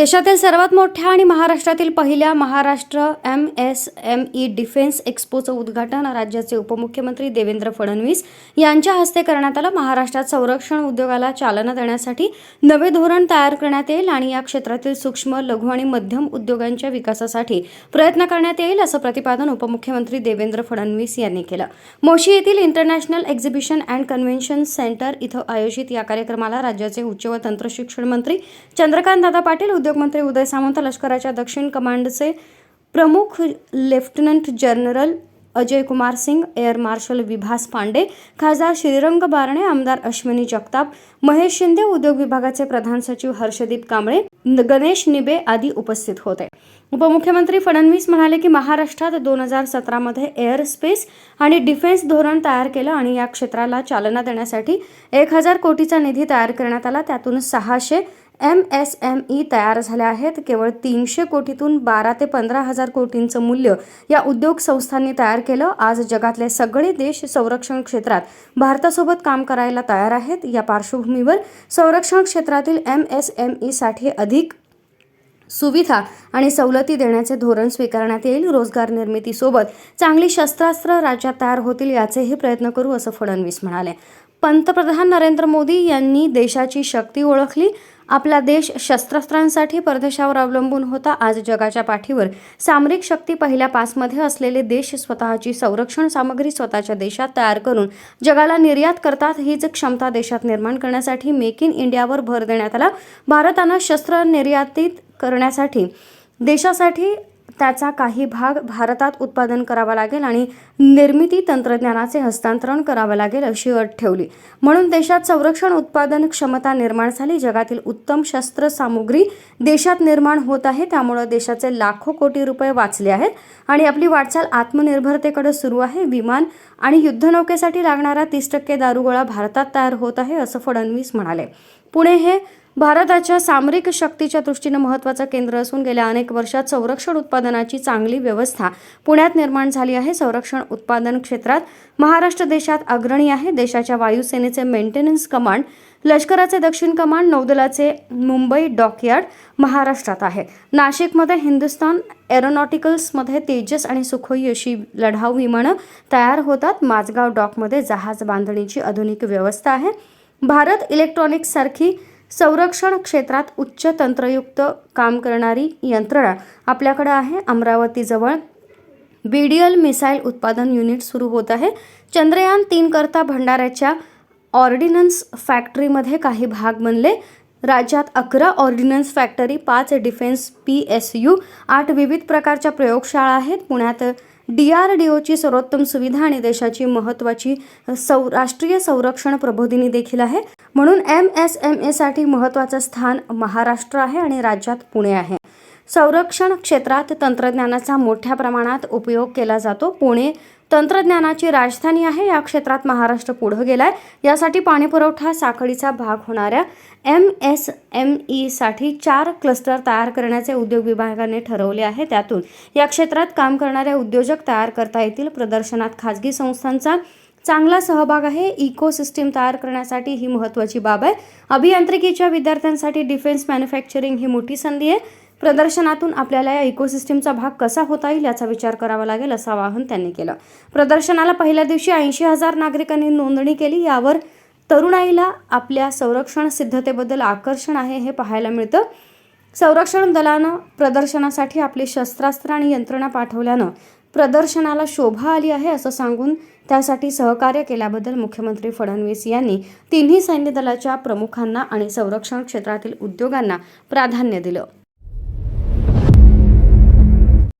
देशातील सर्वात मोठ्या आणि महाराष्ट्रातील पहिल्या Maharashtra M S M E defence एक्स्पोचं उद्घाटन राज्याचे उपमुख्यमंत्री देवेंद्र फडणवीस यांच्या हस्ते करण्यात आलं. महाराष्ट्रात संरक्षण उद्योगाला चालना देण्यासाठी नवे धोरण तयार करण्यात येईल आणि या क्षेत्रातील सूक्ष्म लघु आणि मध्यम उद्योगांच्या विकासासाठी प्रयत्न करण्यात येईल असं प्रतिपादन उपमुख्यमंत्री देवेंद्र फडणवीस यांनी केलं. मोशी येथील international exhibition and convention centre इथं आयोजित या कार्यक्रमाला राज्याचे उच्च व तंत्रशिक्षण मंत्री चंद्रकांत दादा पाटील उद्योगमंत्री उदय सामंत लष्कराच्या दक्षिण कमांडचे प्रमुख lieutenant general Ajay Kumar Singh air marshal Vibhas Pande खासदार श्रीरंग बारणे आमदार अश्विनी जगताप महेश शिंदे उद्योग विभागाचे प्रधान सचिव हर्षदीप कांबळे गणेश निबे आदी उपस्थित होते. उपमुख्यमंत्री फडणवीस म्हणाले की महाराष्ट्रात दोन हजार सतरामध्ये एअर स्पेस आणि डिफेन्स धोरण तयार केलं आणि या क्षेत्राला चालना देण्यासाठी एक हजार कोटीचा निधी तयार करण्यात आला. त्यातून सहाशे एम एस एम ई तयार झाल्या आहेत. केवळ तीनशे कोटीतून बारा ते पंधरा हजार कोटींचं मूल्य या उद्योग संस्थांनी तयार केलं. आज जगातले सगळे देश संरक्षण क्षेत्रात भारतासोबत काम करायला तयार आहेत. या पार्श्वभूमीवर संरक्षण क्षेत्रातील एम एस एम ईसाठी अधिक सुविधा आणि सवलती देण्याचे धोरण स्वीकारण्यात येईल. रोजगार निर्मितीसोबत चांगली शस्त्रास्त्र राज्यात तयार होतील याचेही प्रयत्न करू असं फडणवीस म्हणाले. पंतप्रधान नरेंद्र मोदी यांनी देशाची शक्ती ओळखली. आपला देश शस्त्रास्त्रांसाठी परदेशावर अवलंबून होता. आज जगाच्या पाठीवर सामरिक शक्ती पहिल्या पाचमध्ये असलेले देश स्वतःची संरक्षण सामग्री स्वतःच्या देशात तयार करून जगाला निर्यात करतात हीच क्षमता देशात निर्माण करण्यासाठी मेक इन इंडियावर भर देण्यात आला. भारतानं शस्त्र निर्यातीत करण्यासाठी देशासाठी त्याचा काही भाग भारतात उत्पादन करावा लागेल आणि निर्मिती तंत्रज्ञानाचे हस्तांतरण करावं लागेल अशी अट ठेवली. म्हणून देशात संरक्षण उत्पादन क्षमता निर्माण झाली. जगातील उत्तम शस्त्र सामुग्री देशात निर्माण होत आहे. त्यामुळे देशाचे लाखो कोटी रुपये वाचले आहेत आणि आपली वाटचाल आत्मनिर्भरतेकडे सुरू आहे. विमान आणि युद्धनौकेसाठी लागणारा तीस टक्के दारुगोळा भारतात तयार होत आहे असं फडणवीस म्हणाले. पुणे हे भारताच्या सामरिक शक्तीच्या दृष्टीनं महत्त्वाचं केंद्र असून गेल्या अनेक वर्षात संरक्षण उत्पादनाची चांगली व्यवस्था पुण्यात निर्माण झाली आहे. संरक्षण उत्पादन क्षेत्रात महाराष्ट्र देशात अग्रणी आहे. देशाच्या वायुसेनेचे मेंटेनन्स कमांड लष्कराचे दक्षिण कमांड नौदलाचे मुंबई डॉकयार्ड महाराष्ट्रात आहे. नाशिकमध्ये हिंदुस्थान एरोनॉटिकल्समध्ये तेजस आणि सुखोई अशी लढाऊ विमानं तयार होतात. माझगाव डॉकमध्ये जहाज बांधणीची आधुनिक व्यवस्था आहे. भारत इलेक्ट्रॉनिक्ससारखी सारखी संरक्षण क्षेत्रात उच्च तंत्रयुक्त काम करणारी यंत्रणा आपल्याकडे आहे. अमरावतीजवळ बी डी एल मिसाईल उत्पादन युनिट सुरू होत आहे. चंद्रयान तीनकरता भंडाऱ्याच्या ऑर्डिनन्स फॅक्टरीमध्ये काही भाग बनले. राज्यात अकरा ऑर्डिनन्स फॅक्टरी पाच डिफेन्स पी एस यू आठ विविध प्रकारच्या प्रयोगशाळा आहेत. पुण्यात डी आर डी ओची सर्वोत्तम सुविधा आणि देशाची महत्त्वाची सौ राष्ट्रीय संरक्षण प्रबोधिनी देखील आहे. म्हणून एम एस एम एसाठी महत्त्वाचं स्थान महाराष्ट्र आहे आणि राज्यात पुणे आहे. संरक्षण क्षेत्रात तंत्रज्ञानाचा मोठ्या प्रमाणात उपयोग केला जातो. पुणे तंत्रज्ञानाची राजधानी आहे. या क्षेत्रात महाराष्ट्र पुढं गेलाय. यासाठी पाणीपुरवठा साखळीचा भाग होणाऱ्या एम एस एम ईसाठी चार क्लस्टर तयार करण्याचे उद्योग विभागाने ठरवले आहे. त्यातून या क्षेत्रात काम करणारे उद्योजक तयार करता येतील. प्रदर्शनात खाजगी संस्थांचा चांगला सहभाग आहे. इको सिस्टीम तयार करण्यासाठी ही महत्त्वाची बाब आहे. अभियांत्रिकीच्या विद्यार्थ्यांसाठी डिफेन्स मॅन्युफॅक्चरिंग ही मोठी संधी आहे. प्रदर्शनातून आपल्याला या इकोसिस्टीमचा भाग कसा होता येईल याचा विचार करावा लागेल असं आवाहन त्यांनी केलं. प्रदर्शनाला पहिल्या दिवशी ऐंशी हजार नागरिकांनी नोंदणी केली. यावर तरुणाईला आपल्या संरक्षण सिद्धतेबद्दल आकर्षण आहे हे पाहायला मिळतं. संरक्षण दलानं प्रदर्शनासाठी आपली शस्त्रास्त्र आणि यंत्रणा पाठवल्यानं प्रदर्शनाला शोभा आली आहे असं सांगून त्यासाठी सहकार्य केल्याबद्दल मुख्यमंत्री फडणवीस यांनी तिन्ही सैन्य दलाच्या प्रमुखांना आणि संरक्षण क्षेत्रातील उद्योगांना प्राधान्य दिलं.